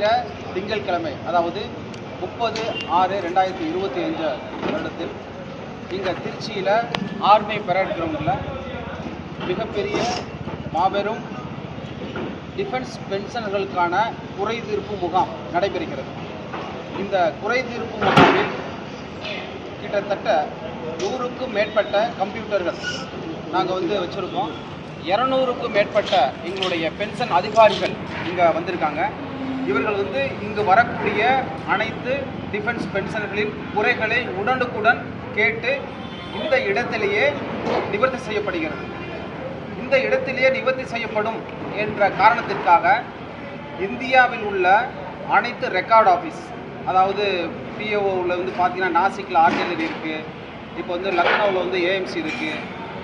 வருகிற திங்கட்கிழமை அதாவது முப்பது ஆறு ரெண்டாயிரத்தி இருபத்தி அஞ்சு வருடத்தில் இங்கே திருச்சியில் ஆர்மி பெரட் கிரவுண்டில் மிகப்பெரிய மாபெரும் டிஃபென்ஸ் பென்ஷனர்களுக்கான குறைதீர்ப்பு முகாம் நடைபெறுகிறது. இந்த குறைதீர்ப்பு முகாமில் கிட்டத்தட்ட நூறுக்கும் மேற்பட்ட கம்ப்யூட்டர்கள் நாங்கள் வந்து வச்சுருக்கோம். இரநூறுக்கும் மேற்பட்ட எங்களுடைய பென்ஷன் அதிகாரிகள் இங்கே வந்திருக்காங்க. இவர்கள் வந்து இங்கு வரக்கூடிய அனைத்து டிஃபென்ஸ் பென்ஷன்களின் குறைகளை உடனுக்குடன் கேட்டு இந்த இடத்திலேயே நிவர்த்தி செய்யப்படுகிறது. இந்த இடத்திலேயே நிவர்த்தி செய்யப்படும் என்ற காரணத்திற்காக இந்தியாவில் உள்ள அனைத்து ரெக்கார்ட் ஆஃபீஸ் அதாவது பிஓவில் வந்து பார்த்தீங்கன்னா நாசிக்கில் ஆர்டிலரி இருக்குது இப்போ வந்து லக்னோவில் வந்து ஏஎம்சி இருக்குது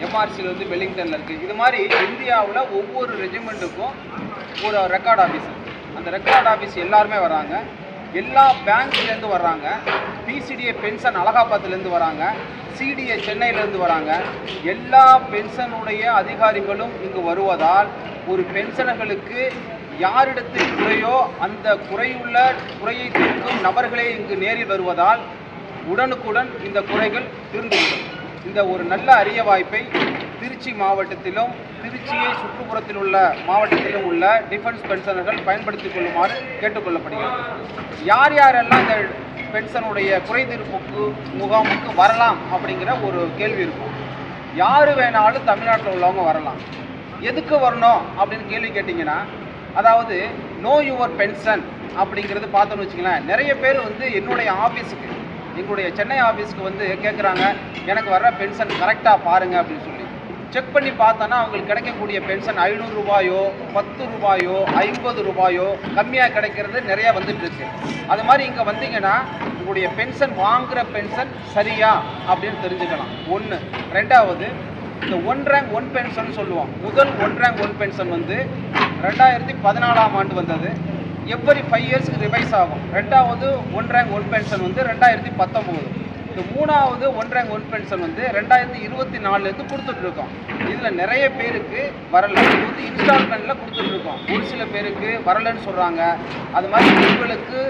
எம்ஆர்சியில் வந்து வெல்லிங்டனில் இருக்குது இது மாதிரி இந்தியாவில் ஒவ்வொரு ரெஜிமெண்ட்டுக்கும் ஒரு ரெக்கார்ட் ஆஃபீஸ் இருக்குது அந்த ரெக்கார்ட் ஆஃபீஸ் எல்லாருமே வராங்க. எல்லா பேங்க்லேருந்து வர்றாங்க. பிசிடிஏ பென்ஷன் அலகாபாத்திலேருந்து வராங்க. சிடிஏ சென்னையிலேருந்து வராங்க. எல்லா பென்ஷனுடைய அதிகாரிகளும் இங்கு வருவதால் ஒரு பென்ஷனர்களுக்கு யாரிடத்தில் குறையோ அந்த குறையுள்ள குறையை தீர்க்கும் நபர்களே இங்கு நேரில் வருவதால் உடனுக்குடன் இந்த குறைகள் திருந்துவிடும். இந்த ஒரு நல்ல அரிய வாய்ப்பை திருச்சி மாவட்டத்திலும் திருச்சியை சுற்றுப்புறத்தில் உள்ள மாவட்டத்திலும் உள்ள டிஃபென்ஸ் பென்ஷனர்கள் பயன்படுத்திக் கொள்ளுமாறு கேட்டுக்கொள்ளப்படுகிறது. யார் யாரெல்லாம் இந்த பென்ஷனுடைய குறைதீர்ப்புக்கு முகாமுக்கு வரலாம் அப்படிங்கிற ஒரு கேள்வி இருக்கும். யார் வேணாலும் தமிழ்நாட்டில் உள்ளவங்க வரலாம். எதுக்கு வரணும் அப்படின்னு கேள்வி கேட்டிங்கன்னா அதாவது நோ யுவர் பென்ஷன் அப்படிங்கிறது பார்த்தோன்னு வச்சுங்களேன் நிறைய பேர் வந்து என்னுடைய ஆஃபீஸுக்கு எங்களுடைய சென்னை ஆஃபீஸ்க்கு வந்து கேட்குறாங்க எனக்கு வர்ற பென்ஷன் கரெக்டாக பாருங்கள் அப்படின்னு சொல்லி செக் பண்ணி பார்த்தோன்னா அவங்களுக்கு கிடைக்கக்கூடிய பென்ஷன் ஐநூறு ரூபாயோ பத்து ரூபாயோ ஐம்பது ரூபாயோ கம்மியாக கிடைக்கிறது நிறையா வந்துட்டு இருக்கு. அது மாதிரி இங்கே வந்தீங்கன்னா உங்களுடைய பென்ஷன் வாங்குகிற பென்ஷன் சரியா அப்படின்னு தெரிஞ்சுக்கலாம். ஒன்று ரெண்டாவது இந்த ஒன் ரேங்க் ஒன் பென்ஷன் சொல்லுவோம். முதல் ஒன் ரேங்க் ஒன் பென்ஷன் வந்து ரெண்டாயிரத்தி பதினாலாம் ஆண்டு வந்தது. எவ்வரி ஃபைவ் இயர்ஸ்க்கு ரிவைஸ் ஆகும். ரெண்டாவது ஒன் ரேங்க் ஒன் பென்ஷன் வந்து ரெண்டாயிரத்தி பத்தொம்போது. இந்த மூணாவது ஒன் ரேங்க் ஒன் பென்ஷன் வந்து ரெண்டாயிரத்தி இருபத்தி நாலுலேருந்து கொடுத்துட்ருக்கோம். இதில் நிறைய பேருக்கு வரல. இது வந்து இன்ஸ்டால்மெண்ட்டில் கொடுத்துட்ருக்கோம். ஒரு சில பேருக்கு வரலன்னு சொல்கிறாங்க அது மாதிரி உங்களுக்கு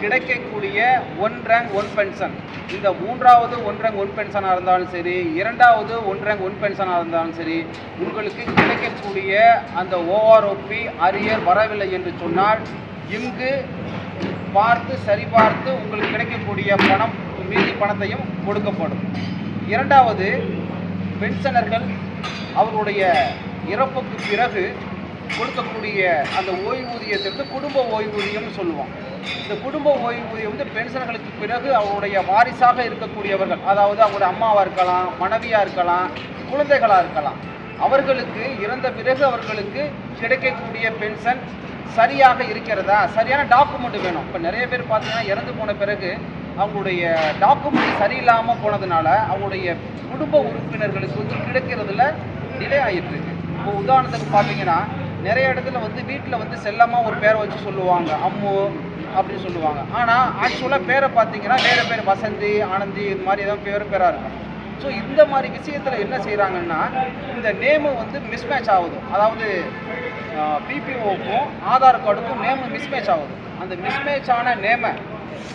கிடைக்கக்கூடிய ஒன் ரேங்க் ஒன் பென்ஷன் இந்த மூன்றாவது ஒன் ரேங்க் ஒன் பென்ஷனாக இருந்தாலும் சரி இரண்டாவது ஒன் ரேங்க் ஒன் பென்ஷனாக இருந்தாலும் சரி உங்களுக்கு கிடைக்கக்கூடிய அந்த ஓஆர்ஓபி அரியர் வரவில்லை என்று சொன்னால் இங்கு பார்த்து சரிபார்த்து உங்களுக்கு கிடைக்கக்கூடிய பணம் மீதி பணத்தையும் கொடுக்கப்படும். இரண்டாவது பென்ஷனர்கள் அவருடைய இறப்புக்கு பிறகு கொடுக்கக்கூடிய அந்த ஓய்வூதியத்திற்கு குடும்ப ஓய்வூதியம்னு சொல்லுவோம் இந்த குடும்ப ஓய்வூதியம் வந்து பென்ஷன்களுக்கு பிறகு அவருடைய வாரிசாக இருக்கக்கூடியவர்கள் அதாவது அவங்களுடைய அம்மாவாக இருக்கலாம் மனைவியாக இருக்கலாம் குழந்தைகளாக இருக்கலாம் அவர்களுக்கு இறந்த பிறகு அவர்களுக்கு கிடைக்கக்கூடிய பென்ஷன் சரியாக இருக்கிறதா? சரியான டாக்குமெண்ட் வேணும். இப்போ நிறைய பேர் பார்த்தீங்கன்னா இறந்து போன பிறகு அவங்களுடைய டாக்குமெண்ட் சரியில்லாமல் போனதுனால அவங்களுடைய குடும்ப உறுப்பினர்களுக்கு வந்து கிடைக்கிறதுல டிலே ஆகிட்டு இருக்கு இப்போ உதாரணத்துக்கு பார்த்தீங்கன்னா நிறைய இடத்துல வந்து வீட்டில் வந்து செல்லமாக ஒரு பேரை வச்சு சொல்லுவாங்க. அம்மு அப்படின்னு சொல்லுவாங்க. ஆனால் ஆக்சுவலாக பேரை பார்த்தீங்கன்னா வேறு பேர் வசந்தி ஆனந்தி இது மாதிரி ஏதாவது பேர் பேராக இருக்கும். ஸோ இந்த மாதிரி விஷயத்தில் என்ன செய்கிறாங்கன்னா இந்த நேமு வந்து மிஸ்மேட்ச் ஆகுது. அதாவது பிபிஓக்கும் ஆதார் கார்டுக்கும் நேமு மிஸ்மேட்ச் ஆகுது. அந்த மிஸ்மேட்ச் ஆன நேமை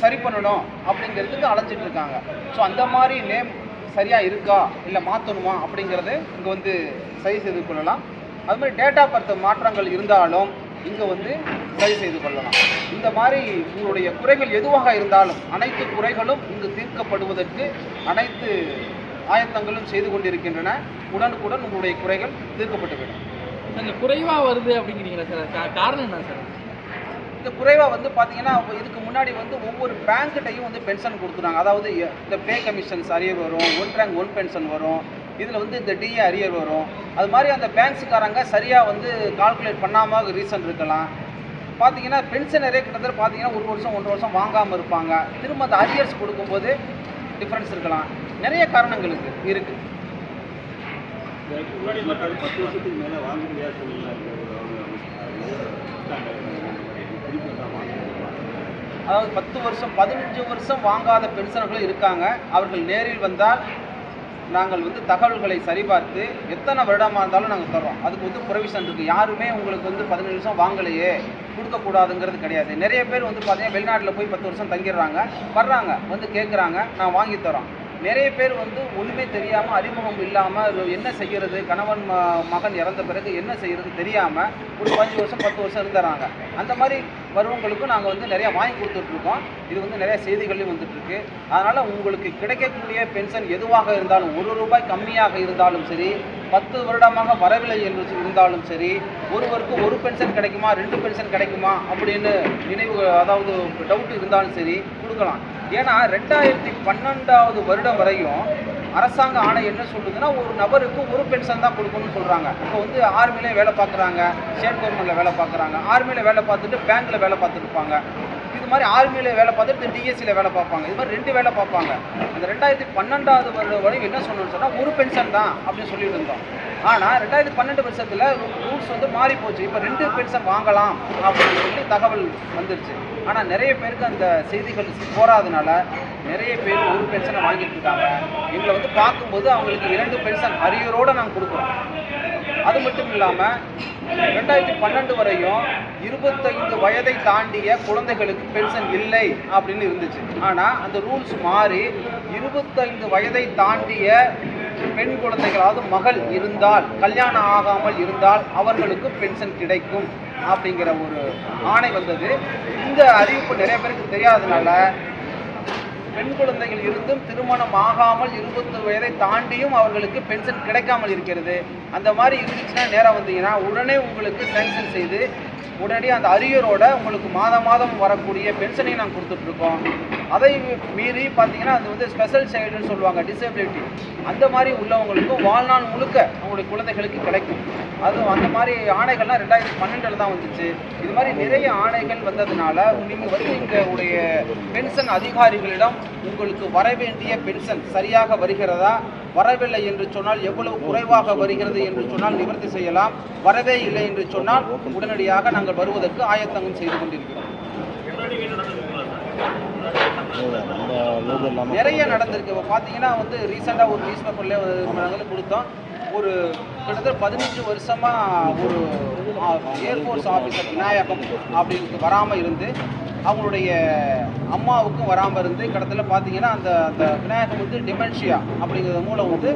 சரி பண்ணணும் அப்படிங்கிறதுக்கு அலைஞ்சிட்டு இருக்காங்க. ஸோ அந்த மாதிரி நேம் சரியாக இருக்கா? இல்லை மாற்றணுமா அப்படிங்கிறது இங்கே வந்து சரி செய்து கொள்ளலாம். அது மாதிரி டேட்டா பர்த் மாற்றங்கள் இருந்தாலும் இங்கே வந்து சரி செய்து கொள்ளலாம். இந்த மாதிரி உங்களுடைய குறைகள் எதுவாக இருந்தாலும் அனைத்து குறைகளும் இங்கு தீர்க்கப்படுவதற்கு அனைத்து ஆயத்தங்களும் செய்து கொண்டிருக்கின்றன. உடனுக்குடன் உங்களுடைய குறைகள் தீர்க்கப்பட்டுவிடும். இந்த குறைவாக வருது அப்படிங்கிறீங்களா சார் காரணம் என்ன சார் இந்த குறைவாக வந்து பார்த்தீங்கன்னா இதுக்கு முன்னாடி வந்து ஒவ்வொரு பேங்க்கிட்டையும் வந்து பென்ஷன் கொடுத்துருவாங்க அதாவது இந்த பே கமிஷன்ஸ் அரியர் வரும் ஒன் ரேங்க் ஒன் பென்ஷன் வரும் இதில் வந்து இந்த டிஏ அரியர் வரும் அது மாதிரி அந்த பேங்க்ஸுக்காரங்க சரியாக வந்து கால்குலேட் பண்ணாமல் ரீசன் இருக்கலாம் பார்த்தீங்கன்னா பென்ஷனரே கிட்டத்தட்ட பார்த்தீங்கன்னா ஒரு வருஷம் ஒன்றரை வருஷம் வாங்காமல் இருப்பாங்க திரும்ப அந்த அரியர்ஸ் கொடுக்கும்போது டிஃப்ரென்ஸ் இருக்கலாம் நிறைய காரணங்களுக்கு இருக்குது முன்னாடி பத்து வருஷத்துக்கு மேலே வாங்க முடியாது சூழ்நிலை திருப்பி தான் வாங்க அதாவது பத்து வருஷம் பதினஞ்சு வருஷம் வாங்காத பென்ஷனர்களும் இருக்காங்க. அவர்கள் நேரில் வந்தால் நாங்கள் வந்து தகவல்களை சரிபார்த்து எத்தனை வருடமாக இருந்தாலும் நாங்கள் தரோம் அதுக்கு வந்து ப்ரொவிஷன் இருக்குது யாருமே உங்களுக்கு வந்து பதினஞ்சு வருஷம் வாங்கலையே கொடுக்கக்கூடாதுங்கிறது கிடையாது. நிறைய பேர் வந்து பார்த்தீங்கன்னா வெளிநாட்டில் போய் பத்து வருஷம் தங்கிடுறாங்க வர்றாங்க வந்து கேட்குறாங்க நான் வாங்கி தரோம் நிறைய பேர் வந்து ஒன்றுமே தெரியாமல் அறிமுகம் இல்லாமல் என்ன செய்கிறது கணவன் ம மகன் இறந்த பிறகு என்ன செய்கிறது தெரியாமல் ஒரு பஞ்சு வருஷம் பத்து வருஷம் இருந்துறாங்க. அந்த மாதிரி வருவங்களுக்கும் நாங்கள் வந்து நிறையா வாங்கி கொடுத்துட்ருக்கோம் இது வந்து நிறைய செய்திகள்லையும் வந்துட்டுருக்கு அதனால் உங்களுக்கு கிடைக்கக்கூடிய பென்ஷன் எதுவாக இருந்தாலும் ஒரு ரூபாய் கம்மியாக இருந்தாலும் சரி பத்து வருடமாக வரவில்லை என்று இருந்தாலும் சரி ஒருவருக்கு ஒரு பென்ஷன் கிடைக்குமா ரெண்டு பென்ஷன் கிடைக்குமா அப்படின்னு நினைவு அதாவது டவுட் இருந்தாலும் சரி கொடுக்கலாம். ஏன்னா ரெண்டாயிரத்தி பன்னெண்டாவது வருடம் வரையும் அரசாங்க ஆணை என்ன சொல்லுதுன்னா ஒரு நபருக்கு ஒரு பென்ஷன் தான் கொடுக்கணும்னு சொல்கிறாங்க இப்போ வந்து ஆர்மிலே வேலை பார்க்குறாங்க ஸ்டேட் கவர்மெண்ட்டில் வேலை பார்க்குறாங்க. ஆர்மியில் வேலை பார்த்துட்டு பேங்க்கில் வேலை பார்த்துருப்பாங்க இது மாதிரி ஆர்மியில் வேலை பார்த்துட்டு டிஎஸ்சியில் வேலை பார்ப்பாங்க. இது மாதிரி ரெண்டு வேலை பார்ப்பாங்க. அந்த ரெண்டாயிரத்தி பன்னெண்டாவது வருடம் வரையும் என்ன சொன்னோம்னு சொன்னால் ஒரு பென்ஷன் தான் அப்படின்னு சொல்லிட்டு இருந்தோம். ஆனால் ரெண்டாயிரத்தி பன்னெண்டு வருஷத்தில் ரூல்ஸ் வந்து மாறி போச்சு இப்போ ரெண்டு பென்ஷன் வாங்கலாம் அப்படின்னு சொல்லி தகவல் வந்துருச்சு. ஆனால் நிறைய பேருக்கு அந்த செய்திகள் போகாதனால நிறைய பேர் ஒரு பென்ஷனை வாங்கிட்டு இருக்காங்க. எங்களை வந்து பார்க்கும்போது அவங்களுக்கு இரண்டு பென்ஷன் அரியரோடு நாங்கள் கொடுக்குறோம். அது மட்டும் இல்லாமல் ரெண்டாயிரத்தி பன்னெண்டு வரையும் இருபத்தைந்து வயதை தாண்டிய குழந்தைகளுக்கு பென்ஷன் இல்லை அப்படின்னு இருந்துச்சு. ஆனால் அந்த ரூல்ஸ் மாறி இருபத்தைந்து வயதை தாண்டிய பெண் குழந்தைகள் அதாவது மகள் இருந்தால் கல்யாணம் ஆகாமல் இருந்தால் அவர்களுக்கு பென்ஷன் கிடைக்கும் அப்படிங்கிற ஒரு ஆணை வந்தது. இந்த அறிவிப்பு நிறைய பேருக்கு தெரியாதனால பெண் குழந்தைகள் இருந்தும் திருமணம் ஆகாமல் இருபத்தி வயதை தாண்டியும் அவர்களுக்கு பென்ஷன் கிடைக்காமல் இருக்கிறது. அந்த மாதிரி இருந்துச்சுன்னா நேரம் வந்தீங்கன்னா உடனே உங்களுக்கு சேங்ஷன் செய்து உடனடியாக அந்த அரியரோட உங்களுக்கு மாதம் மாதம் வரக்கூடிய பென்ஷனையும் நாங்கள் கொடுத்துட்ருக்கோம். அதை மீறி பார்த்தீங்கன்னா அது வந்து ஸ்பெஷல் சைல்டுன்னு சொல்லுவாங்க டிசபிலிட்டி அந்த மாதிரி உள்ளவங்களுக்கும் வாழ்நாள் முழுக்க அவங்களுடைய குழந்தைகளுக்கு கிடைக்கும். அதுவும் அந்த மாதிரி ஆணைகள்லாம் ரெண்டாயிரத்தி பன்னெண்டில் தான் வந்துச்சு. இது மாதிரி நிறைய ஆணைகள் வந்ததுனால நீங்கள் வந்து எங்களுடைய பென்ஷன் அதிகாரிகளிடம் உங்களுக்கு வர வேண்டிய பென்ஷன் சரியாக வருகிறதா? வரவில்லை என்று சொன்னால் எவ்வளவு குறைவாக வருகிறது என்று சொன்னால் நிவர்த்தி செய்யலாம். வரவே இல்லை என்று சொன்னால் உடனடியாக நாங்கள் வருவதற்கு ஆயத்தங்கம் செய்து கொண்டிருக்கிறோம். நிறைய நடந்திருக்கு. இப்போ பார்த்தீங்கன்னா வந்து ரீசெண்டாக ஒரு நியூஸ் பேப்பர்லேயே கொடுத்தோம். ஒரு கிட்டத்தட்ட பதினஞ்சு வருஷமாக ஒரு ஏர்ஃபோர்ஸ் ஆஃபீஸர் விநாயகம் அப்படின்னு வராமல் இருந்து அவங்களுடைய அம்மாவுக்கும் வராமல் இருந்து கடத்தில் பார்த்தீங்கன்னா அந்த அந்த விநாயகம் வந்து டிமென்ஷியா அப்படிங்கிறது மூலம் வந்து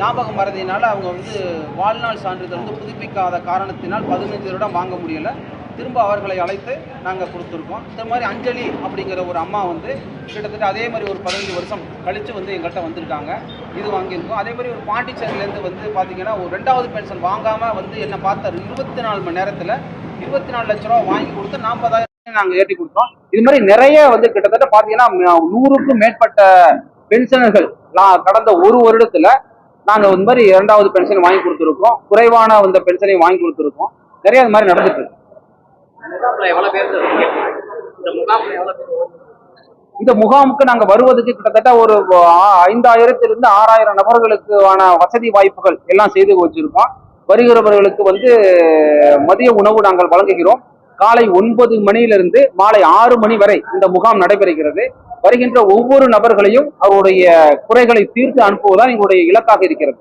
ஞாபகம் மறதியினால அவங்க வந்து வாழ்நாள் சான்றிதழ் வந்து புதுப்பிக்காத காரணத்தினால் பதினஞ்சு வருடம் வாங்க முடியலை. திரும்ப அவர்களை அழைத்து நாங்கள் கொடுத்துருக்கோம். இந்த மாதிரி அஞ்சலி அப்படிங்கிற ஒரு அம்மா வந்து கிட்டத்தட்ட அதே மாதிரி ஒரு பதினஞ்சு வருஷம் கழித்து வந்து எங்கள்கிட்ட வந்திருக்காங்க. இது வாங்கியிருக்கோம். அதே மாதிரி ஒரு பாண்டிச்சேரியிலேருந்து வந்து பார்த்தீங்கன்னா ஒரு ரெண்டாவது பென்ஷன் வாங்காமல் வந்து என்னை பார்த்த இருபத்தி நாலு மணி நேரத்தில் இருபத்தி நாலு லட்ச ரூபா வாங்கி கொடுத்து நாற்பதாயிரம் நாங்கள் ஏற்றி கொடுத்தோம். இது மாதிரி நிறைய வந்து கிட்டத்தட்ட பார்த்தீங்கன்னா ம- நூறுக்கும் மேற்பட்ட பென்ஷனர்கள் கடந்த ஒரு வருடத்தில் நாங்கள் இந்த மாதிரி இரண்டாவது பென்ஷன் வாங்கி கொடுத்துருக்கோம். குறைவான அந்த பென்ஷனையும் வாங்கி கொடுத்துருக்கோம். நிறைய அது மாதிரி நடந்துட்டு இருக்கு. இந்த முகாமுக்கு நாங்க வருவதற்கு கிட்டத்தட்ட ஒரு ஐந்தாயிரத்திலிருந்து ஆறாயிரம் நபர்களுக்கான வசதி வாய்ப்புகள் எல்லாம் செய்து வச்சிருக்கோம். வருகிறவர்களுக்கு வந்து மதிய உணவு நாங்கள் வழங்குகிறோம். காலை ஒன்பது மணியிலிருந்து மாலை ஆறு மணி வரை இந்த முகாம் நடைபெறுகிறது. வருகின்ற ஒவ்வொரு நபர்களையும் அவருடைய குறைகளை தீர்த்து அனுப்புவதுதான் எங்களுடைய இலக்காக இருக்கிறது.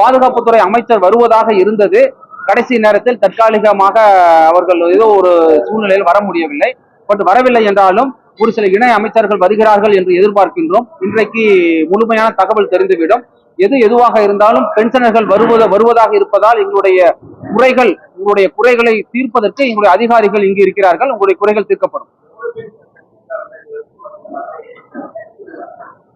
பாதுகாப்புத்துறை அமைச்சர் வருவதாக இருந்தது. கடைசி நேரத்தில் தற்காலிகமாக அவர்கள் ஏதோ ஒரு சூழ்நிலையில் வர முடியவில்லை. பட் வரவில்லை என்றாலும் ஒரு சில இணை அமைச்சர்கள் வருகிறார்கள் என்று எதிர்பார்க்கின்றோம். இன்றைக்கு முழுமையான தகவல் தெரிந்துவிடும். எது எதுவாக இருந்தாலும் பென்ஷனர்கள் வருவத வருவதாக இருப்பதால் எங்களுடைய குறைகள் உங்களுடைய குறைகளை தீர்ப்பதற்கு எங்களுடைய அதிகாரிகள் இங்கு இருக்கிறார்கள். உங்களுடைய குறைகள் தீர்க்கப்படும்.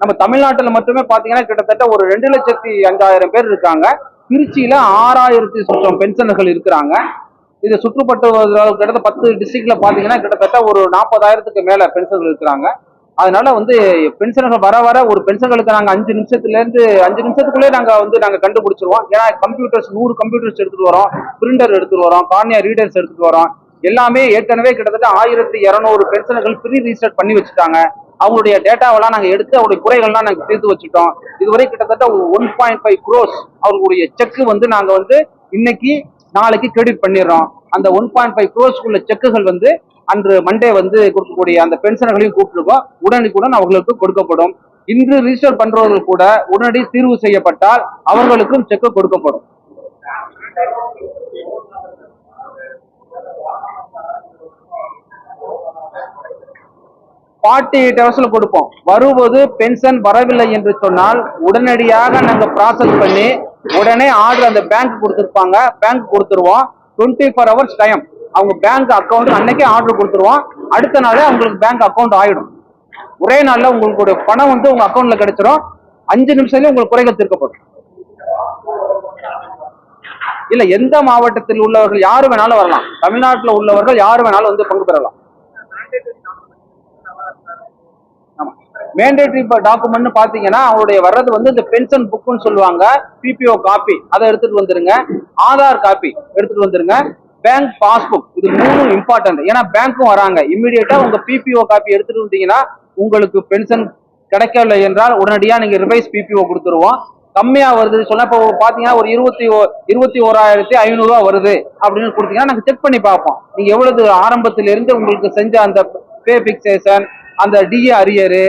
நம்ம தமிழ்நாட்டில் மட்டுமே பாத்தீங்கன்னா கிட்டத்தட்ட ஒரு ரெண்டு லட்சத்தி அஞ்சாயிரம் பேர் இருக்காங்க. திருச்சியில ஆறாயிரத்தி சுற்றம் பென்ஷனர்கள் இருக்கிறாங்க. இது சுற்றுப்பட்டு கிட்டத்தட்ட பத்து டிஸ்ட்ரிக்ட்ல பாத்தீங்கன்னா கிட்டத்தட்ட ஒரு நாற்பதாயிரத்துக்கு மேல பென்ஷன்கள் இருக்கிறாங்க. அதனால வந்து பென்ஷன்கள் வர வர ஒரு பென்ஷன்களுக்கு நாங்கள் அஞ்சு நிமிஷத்துல இருந்து அஞ்சு நிமிஷத்துக்குள்ளே நாங்கள் வந்து நாங்கள் கண்டுபிடிச்சிருவோம். ஏன்னா கம்ப்யூட்டர்ஸ் நூறு கம்ப்யூட்டர்ஸ் எடுத்துட்டு வரோம். பிரிண்டர் எடுத்துட்டு வரோம். கார்னியா ரீடர்ஸ் எடுத்துட்டு வரோம். எல்லாமே ஏற்கனவே கிட்டத்தட்ட ஆயிரத்தி இரநூறு பென்ஷன்கள் ப்ரீ ரிஜிஸ்டர் பண்ணி வச்சுட்டாங்க. அவங்களுடைய டேட்டாவெல்லாம் நாங்கள் எடுத்து அவருடைய குறைகள்லாம் நாங்கள் தீர்த்து வச்சுட்டோம். இதுவரை கிட்டத்தட்ட ஒன் பாயிண்ட் ஃபைவ் க்ரோஸ் அவர்களுடைய செக்கு வந்து நாங்கள் வந்து இன்னைக்கு நாளைக்கு கிரெடிட் பண்ணிடுறோம். அந்த ஒன் பாயிண்ட் ஃபைவ் க்ரோஸ்க்குள்ள செக்குகள் வந்து அன்று மண்டே வந்து கொடுக்கக்கூடிய அந்த பென்ஷன்களையும் கூப்பிட்டுருக்கோம். உடனுக்குடன் அவர்களுக்கு கொடுக்கப்படும். இன்று ரிஜிஸ்டர் பண்றவர்கள் கூட உடனடி தீர்வு செய்யப்பட்டால் அவர்களுக்கும் செக் கொடுக்கப்படும். ஃபார்ட்டி எயிட் ஹவர்ஸ்ல கொடுப்போம். வருவது பென்ஷன் வரவில்லை என்று சொன்னால் உடனடியாக நாங்க ப்ராசஸ் பண்ணி உடனே ஆர்டர் அந்த பேங்க் கொடுத்துருப்பாங்க. பேங்க் கொடுத்துருவோம். டுவெண்ட்டி ஃபோர் ஹவர்ஸ் டைம் அவங்க பேங்க் அக்கௌண்ட் அன்னைக்கே ஆர்டர் கொடுத்துருவோம். அடுத்த நாளே அவங்களுக்கு பேங்க் அக்கௌண்ட் ஆயிடும். ஒரே நாளில் உங்களுக்கு பணம் வந்து உங்க அக்கௌண்ட்ல கிடைச்சிரும். அஞ்சு நிமிஷத்துல உங்களுக்கு குறைகள் தீர்க்கப்படும். இல்ல எந்த மாவட்டத்தில் உள்ளவர்கள் யாரு வேணாலும் வரலாம். தமிழ்நாட்டில் உள்ளவர்கள் யாரு வேணாலும் வந்து பங்கு பெறலாம். மேண்டேட்ரி டாக்குமெண்ட் பாத்தீங்கன்னா அவருடைய வர்றது வந்து இந்த பென்ஷன் புக்குன்னு சொல்லுவாங்க. பிபிஓ காப்பி அதை எடுத்துட்டு வந்துருங்க. ஆதார் காப்பி எடுத்துட்டு வந்துருங்க. பேங்க் பாஸ்புக் இது மூணும் இம்பார்ட்டன்ட் ஏன்னா பேங்க்கும் வராங்க. இம்மிடியட்டா உங்க பிபிஓ காப்பி எடுத்துட்டு வந்தீங்கன்னா உங்களுக்கு பென்ஷன் கிடைக்கவில்லை என்றால் உடனடியா நீங்க ரிவைஸ் பிபிஓ கொடுத்துருவோம். கம்மியா வருது. சொன்னா இப்போ பாத்தீங்கன்னா ஒரு இருபத்தி ஓ- இருபத்தி ஓராயிரத்தி ஐநூறுரூவா வருது அப்படின்னு கொடுத்தீங்கன்னா நாங்கள் செக் பண்ணி பார்ப்போம். நீங்க எவ்வளவு ஆரம்பத்திலிருந்து உங்களுக்கு செஞ்ச அந்த பே பிக்சேஷன் அந்த டிஏ அரியரு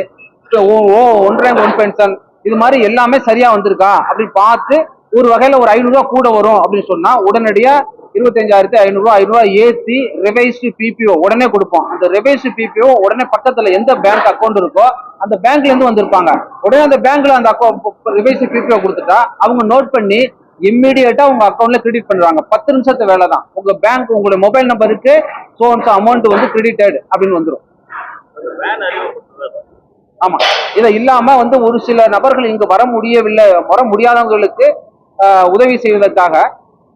ஓ ஓ ஒன்றரை ஒன் பென்ஷன் இது மாதிரி எல்லாமே சரியா வந்திருக்கா? அப்படின்னு பார்த்து ஒரு வகையில ஒரு ஐநூறுரூவா கூட வரும் அப்படின்னு சொன்னா உடனடியா இருபத்தஞ்சாயிரத்தி ஐநூறுரூவா ஐநூறுரூவா ஏற்றி ரிவைஸ்டு பிபிஓ உடனே கொடுப்போம். அந்த ரிவைஸ்டு பிபிஓ உடனே பக்கத்துல எந்த பேங்க் அக்கௌண்ட் இருக்கோ அந்த பேங்க்ல இருந்து வந்திருப்பாங்க. உடனே அந்த பேங்க்ல அந்த அக்கௌண்ட் ரிவைஸ்டு பிபிஓ கொடுத்துட்டா அவங்க நோட் பண்ணி இம்மிடியேட்டா உங்க அக்கௌண்ட்ல கிரெடிட் பண்றாங்க. பத்து நிமிஷத்து வேலை தான். உங்க பேங்க் உங்களுடைய மொபைல் நம்பருக்கு சோன்ஸ் அமௌண்ட் வந்து கிரெடிட்டட் அப்படின்னு வந்துடும் ஆமா. இதை இல்லாம வந்து ஒரு சில நபர்கள் இங்கு வர முடியவில்லை வர முடியாதவங்களுக்கு உதவி செய்வதற்காக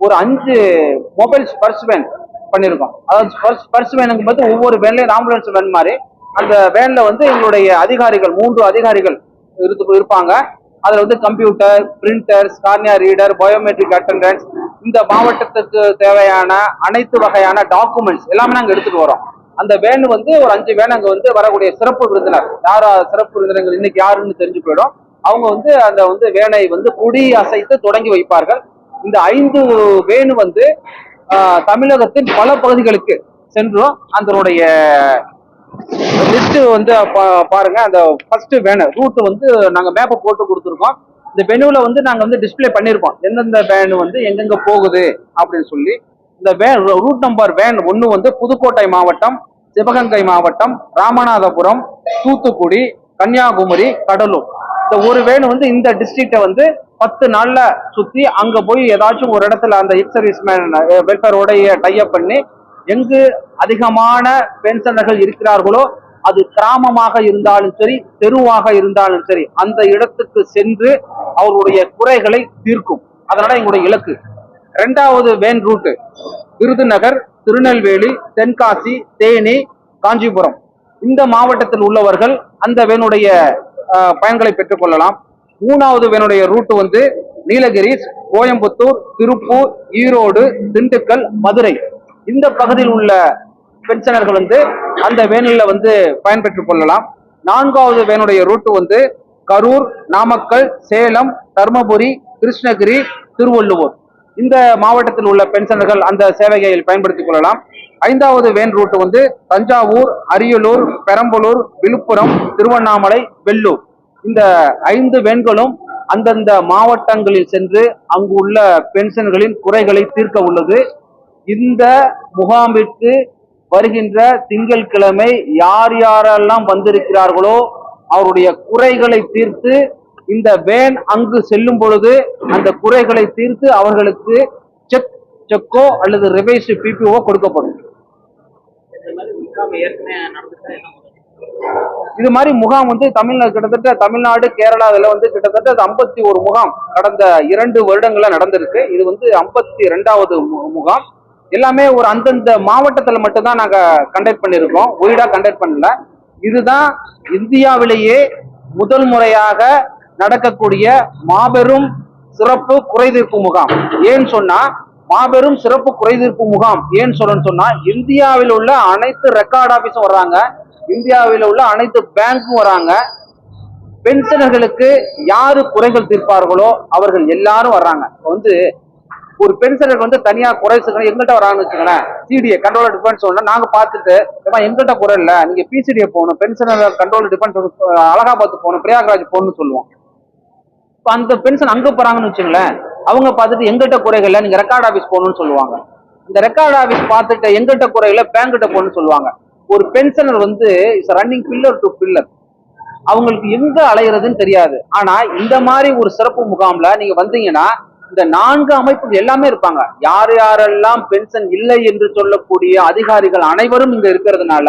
ஒரு அஞ்சு மொபைல் ஸ்பர்ஸ் வேன் பண்ணியிருக்கோம் அதாவது ஸ்பர்ஸ் ஸ்பர்ஸ் வேனுங்கும் போது ஒவ்வொரு வேன்லையும் ஆம்புலன்ஸ் வேன் மாதிரி. அந்த வேன்ல வந்து எங்களுடைய அதிகாரிகள் மூன்று அதிகாரிகள் இருந்து இருப்பாங்க. அதில் வந்து computer printer cornea reader biometric attendance இந்த மாவட்டத்துக்கு தேவையான அனைத்து வகையான டாக்குமெண்ட்ஸ் எல்லாமே நாங்கள் எடுத்துகிட்டு வரோம். அந்த வேன் வந்து ஒரு அஞ்சு வேன் அங்கே வந்து வரக்கூடிய சிறப்பு விருந்தினர். யாரா சிறப்பு விருந்தினர்கள் இன்னைக்கு யாருன்னு தெரிஞ்சு போயிடும். அவங்க வந்து அந்த வந்து வேனை வந்து குடி அசைத்து தொடங்கி வைப்பார்கள். இந்த ஐந்து வேனு வந்து தமிழகத்தின் பல பகுதிகளுக்கு சென்றும். அதனுடைய லிஸ்ட் வந்து பா- பாருங்க. அந்த ஃபர்ஸ்ட் வேனு ரூட் வந்து நாங்க மேப்பை போட்டு கொடுத்துருக்கோம். இந்த வெனுல வந்து நாங்க வந்து டிஸ்பிளே பண்ணியிருக்கோம் எந்தெந்த வேன் வந்து எங்கெங்க போகுது அப்படின்னு சொல்லி. இந்த வேன் ரூட் நம்பர் வேன் ஒன்று வந்து புதுக்கோட்டை மாவட்டம் சிவகங்கை மாவட்டம் ராமநாதபுரம் தூத்துக்குடி கன்னியாகுமரி கடலூர். இந்த ஒரு வேன் வந்து இந்த டிஸ்ட்ரிக்டை வந்து பத்து நாள்ல சுத்தி அங்க போய் ஏதாச்சும் ஒரு இடத்துல அந்த எக்ஸ் சர்வீஸ்மேன் வெல்ஃபேரோடைய டைப் பண்ணி எங்கு அதிகமான பென்ஷனர்கள் இருக்கிறார்களோ அது கிராமமாக இருந்தாலும் சரி தெருவாக இருந்தாலும் சரி அந்த இடத்துக்கு சென்று அவர்களுடைய குறைகளை தீர்க்கும். அதனால எங்களுடைய இலக்கு. ரெண்டாவது வேன் ரூட்டு விருதுநகர் திருநெல்வேலி தென்காசி தேனி காஞ்சிபுரம். இந்த மாவட்டத்தில் உள்ளவர்கள் அந்த வேனுடைய பயன்களை பெற்றுக்கொள்ளலாம் மூணாவது வேனுடைய ரூட் வந்து நீலகிரிஸ் கோயம்புத்தூர் திருப்பூர் ஈரோடு திண்டுக்கல் மதுரை. இந்த பகுதியில் உள்ள பென்ஷனர்கள் வந்து அந்த வேனில் வந்து பயன்பெற்றுக் கொள்ளலாம். நான்காவது வேனுடைய ரூட் வந்து கரூர் நாமக்கல் சேலம் தருமபுரி கிருஷ்ணகிரி திருவள்ளுவர். இந்த மாவட்டத்தில் உள்ள பென்ஷனர்கள் அந்த சேவைகளில் பயன்படுத்திக் கொள்ளலாம். ஐந்தாவது வேன் ரூட் வந்து தஞ்சாவூர் அரியலூர் பெரம்பலூர் விழுப்புரம் திருவண்ணாமலை வெள்ளூர். இந்த ஐந்து வேன்களும் அந்தந்த மாவட்டங்களில் சென்று அங்கு உள்ள பென்ஷன்களின் குறைகளை தீர்க்க உள்ளது. இந்த முகாமிற்கு வருகின்ற திங்கட்கிழமை யார் யாரெல்லாம் வந்திருக்கிறார்களோ அவருடைய குறைகளை தீர்த்து இந்த வேன் அங்கு செல்லும் பொழுது அந்த குறைகளை தீர்த்து அவர்களுக்கு செக் செக்கோ அல்லது ரிவைஸ் பிபிஓ கொடுக்கப்படும். இது மாதிரி முகாம் வந்து தமிழ்நாடு கிட்டத்தட்ட தமிழ்நாடு கேரளா இதில் வந்து கிட்டத்தட்ட ஐம்பத்தி ஒரு முகாம் கடந்த இரண்டு வருடங்களில் நடந்திருக்கு. இது வந்து ஐம்பத்தி ரெண்டாவது முகாம். எல்லாமே ஒரு அந்தந்த மாவட்டத்தில் மட்டும்தான் நாங்கள் கண்டக்ட் பண்ணியிருக்கோம் ஒய்டா கண்டக்ட் பண்ணல. இதுதான் இந்தியாவிலேயே முதல் முறையாக நடக்கக்கூடிய மாபெரும் சிறப்பு குறைதீர்ப்பு முகாம். ஏன்னு சொன்னா மாபெரும் சிறப்பு குறைதீர்ப்பு முகாம் ஏன்னு சொல்லணும்னு சொன்னா இந்தியாவில் உள்ள அனைத்து ரெக்கார்ட் ஆபீஸும் வர்றாங்க. இந்தியாவில் உள்ள அனைத்து பேங்க்கும் வராங்க பென்ஷனர்களுக்கு யாரு குறைகள் தீர்ப்பார்களோ அவர்கள் எல்லாரும் வர்றாங்க. வந்து ஒரு பென்ஷனருக்கு வந்து தனியா குறை சொல்லணும் எங்கள்கிட்ட வராங்கன்னு வச்சுக்கோங்களேன். சிடிஏ கண்ட்ரோல் டிஃபென்ஸ் ஒன்று நாங்க பார்த்துட்டு ஏமா எங்கள்கிட்ட குறை இல்லை. நீங்க பிசிடிஏ போகணும் பென்ஷனர் கண்ட்ரோல் டிஃபென்ஸ் அலகாபாத் போகணும் பிரியாகராஜ் போகணும்னு சொல்லுவோம். இப்போ அந்த பென்ஷன் அங்க போறாங்கன்னு வச்சுங்களேன் அவங்க பார்த்துட்டு எங்கிட்ட குறைகள்ல நீங்க ரெக்கார்ட் ஆஃபீஸ் போகணும்னு சொல்லுவாங்க. இந்த ரெக்கார்ட் ஆஃபீஸ் பார்த்துட்டு எங்கிட்ட குறைகள பேங்கிட்ட போகணும்னு சொல்லுவாங்க. ஒரு பென்ஷனர் வந்து is running pillar to pillar அவங்களுக்கு எங்க அலையிறதுன்னு தெரியாது. ஆனா இந்த மாதிரி ஒரு சிறப்பு முகாம்ல நீங்க வந்தீங்கன்னா இந்த நான்கு அமைப்புகள் எல்லாமே இருப்பாங்க. யார் யாரெல்லாம் பென்ஷன் இல்லை என்று சொல்லக்கூடிய அதிகாரிகள் அனைவரும் இங்க இருக்கிறதுனால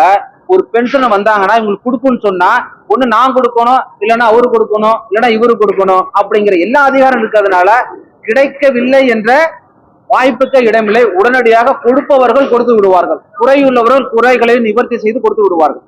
ஒரு பென்ஷனை வந்தாங்கன்னா இவங்களுக்கு கொடுக்குன்னு சொன்னா ஒண்ணு நான் கொடுக்கணும் இல்லைன்னா அவரு கொடுக்கணும் இல்லைன்னா இவரு கொடுக்கணும் அப்படிங்கிற எல்லா அதிகாரம் இருக்கிறதுனால கிடைக்கவில்லை என்ற வாய்ப்புக்கு இடமில்லை. உடனடியாக கொடுப்பவர்கள் கொடுத்து விடுவார்கள். குறையுள்ளவர்கள் குறைகளை நிவர்த்தி செய்து கொடுத்து விடுவார்கள்.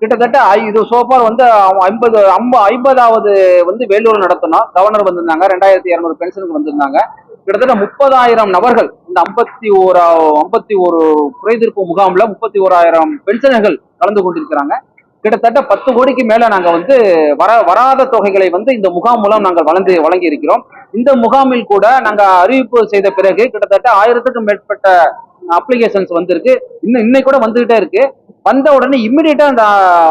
கிட்டத்தட்ட இது சோஃபார் வந்து ஐம்பது ஐம்ப ஐம்பதாவது வந்து வேலூர் நடத்தணும் கவர்னர் வந்திருந்தாங்க. ரெண்டாயிரத்தி இரநூறு பென்ஷனுக்கு வந்திருந்தாங்க. கிட்டத்தட்ட முப்பதாயிரம் நபர்கள் இந்த ஐம்பத்தி ஓரா ஐம்பத்தி ஒரு குறைதீர்ப்பு முகாமில் முப்பத்தி ஓராயிரம் பென்ஷனர்கள் கலந்து கொண்டிருக்கிறாங்க. கிட்டத்தட்ட பத்து கோடிக்கு மேல நாங்க வந்து வர வராத தொகைகளை வந்து இந்த முகாம் மூலம் நாங்கள் வளர்ந்து வழங்கி இருக்கிறோம் இந்த முகாமில் கூட நாங்க அறிவிப்பு செய்த பிறகு கிட்டத்தட்ட ஆயிரத்துக்கும் மேற்பட்ட அப்ளிகேஷன்ஸ் வந்திருக்கு. இன்னும் இன்னைக்கு கூட வந்துகிட்டே இருக்கு. வந்த உடனே இம்மிடியட்டா அந்த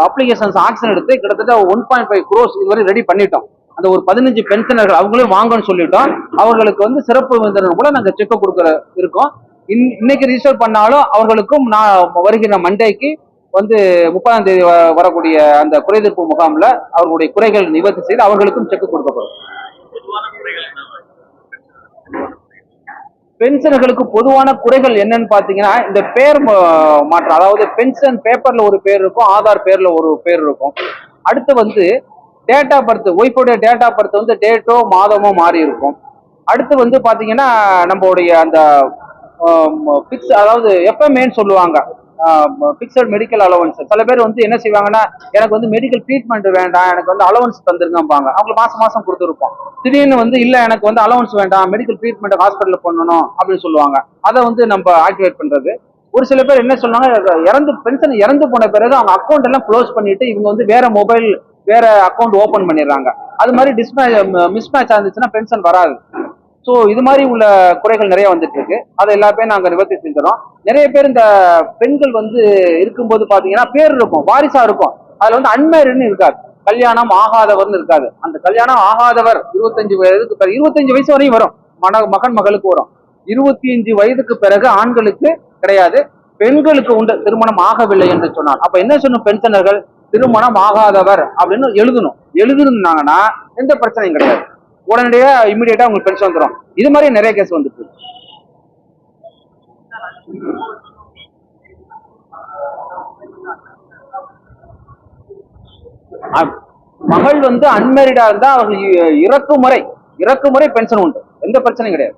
அப்ளிகேஷன்ஸ் ஆக்ஷன் எடுத்து கிட்டத்தட்ட ஒன் பாயிண்ட் ஃபைவ் க்ரோஸ் இதுவரை ரெடி பண்ணிட்டோம். அந்த ஒரு பதினஞ்சு பென்ஷனர்கள் அவங்களையும் வாங்கன்னு சொல்லிட்டோம். அவர்களுக்கு வந்து சிறப்பு விருந்தினர் கூட நாங்கள் செக்கப் கொடுக்குற இருக்கோம். இன்- இன்னைக்கு ரிஜிஸ்டர் பண்ணாலும் அவர்களுக்கும் நான் வருகிற மண்டேக்கு வந்து முப்பதாம் தேதி வ- வரக்கூடிய அந்த குறைதீர்ப்பு முகாம்ல அவர்களுடைய குறைகள் நிவர்த்தி செய்து அவர்களுக்கும் செக் கொடுக்கப்படும். பென்ஷனர்களுக்கு பொதுவான குறைகள் என்னன்னு பாத்தீங்கன்னா இந்த பேர் மா- மாற்றம் அதாவது பென்ஷன் பேப்பர்ல ஒரு பேர் இருக்கும் ஆதார் பேர்ல ஒரு பேர் இருக்கும். அடுத்து வந்து டேட் ஆஃப் பர்த் ஒய்ஃபோடைய டேட் ஆஃப் பர்த் வந்து டேட்டோ மாதமோ மாறி இருக்கும். அடுத்து வந்து பாத்தீங்கன்னா நம்மளுடைய அந்த பிக்ஸ் அதாவது எஃப்எம்ஏன்னு சொல்லுவாங்க. பிக்சட் மெடிக்கல் அலவன்ஸ் சில பேர் வந்து என்ன செய்வாங்கன்னா எனக்கு வந்து மெடிக்கல் ட்ரீட்மெண்ட் வேண்டாம் எனக்கு வந்து அலவன்ஸ் தந்துருங்கம்பாங்க. அவங்களுக்கு மாசம் மாசம் கொடுத்துருப்போம். திடீர்னு வந்து இல்ல எனக்கு வந்து அலவன்ஸ் வேண்டாம் மெடிக்கல் ட்ரீட்மெண்ட் ஹாஸ்பிட்டல் பண்ணணும் அப்படின்னு சொல்லுவாங்க. அதை வந்து நம்ம ஆக்டிவேட் பண்றது. ஒரு சில பேர் என்ன சொன்னாங்க இறந்து பென்ஷன் இறந்து போன பிறகு அவங்க அக்கௌண்ட் எல்லாம் க்ளோஸ் பண்ணிட்டு இவங்க வந்து வேற மொபைல் வேற அக்கௌண்ட் ஓபன் பண்ணிடுறாங்க. அது மாதிரி டிஸ்மே மிஸ்மேட்ச் ஆயிருந்துச்சுன்னா பென்ஷன் வராது. ஸோ இது மாதிரி உள்ள குறைகள் நிறைய வந்துட்டு இருக்கு அதை எல்லாமே நாங்கள் நிவர்த்தி செஞ்சிடறோம். நிறைய பேர் இந்த பெண்கள் வந்து இருக்கும்போது பார்த்தீங்கன்னா பேர் இருக்கும் வாரிசா இருக்கும். அதுல வந்து அன்மேரிட்னு இருக்காது. கல்யாணம் ஆகாதவர்னு இருக்காது. அந்த கல்யாணம் ஆகாதவர் இருபத்தஞ்சு வயதுக்கு பிறகு இருபத்தஞ்சு வயசு வரையும் வரும். மன மகன் மகளுக்கு வரும். இருபத்தி அஞ்சு வயதுக்கு பிறகு ஆண்களுக்கு கிடையாது. பெண்களுக்கு உண்டு திருமணம் ஆகவில்லை என்று சொன்னார் அப்ப என்ன சொன்ன பென்ஷனர்கள் திருமணம் ஆகாதவர் அப்படின்னு எழுதணும். எழுதுனாங்கன்னா எந்த பிரச்சனையும் கிடையாது. உடனடியா இமீடியட்டா உங்களுக்கு பென்ஷன் வந்துடும் இது மாதிரி நிறைய கேஸ் வந்துட்டு மகள் வந்து அன்மேரிடா இருந்தா அவர்கள் இறக்குமுறை இறக்கும் முறை இறக்கும் முறை பென்ஷன் உண்டு. எந்த பிரச்சனையும் கிடையாது.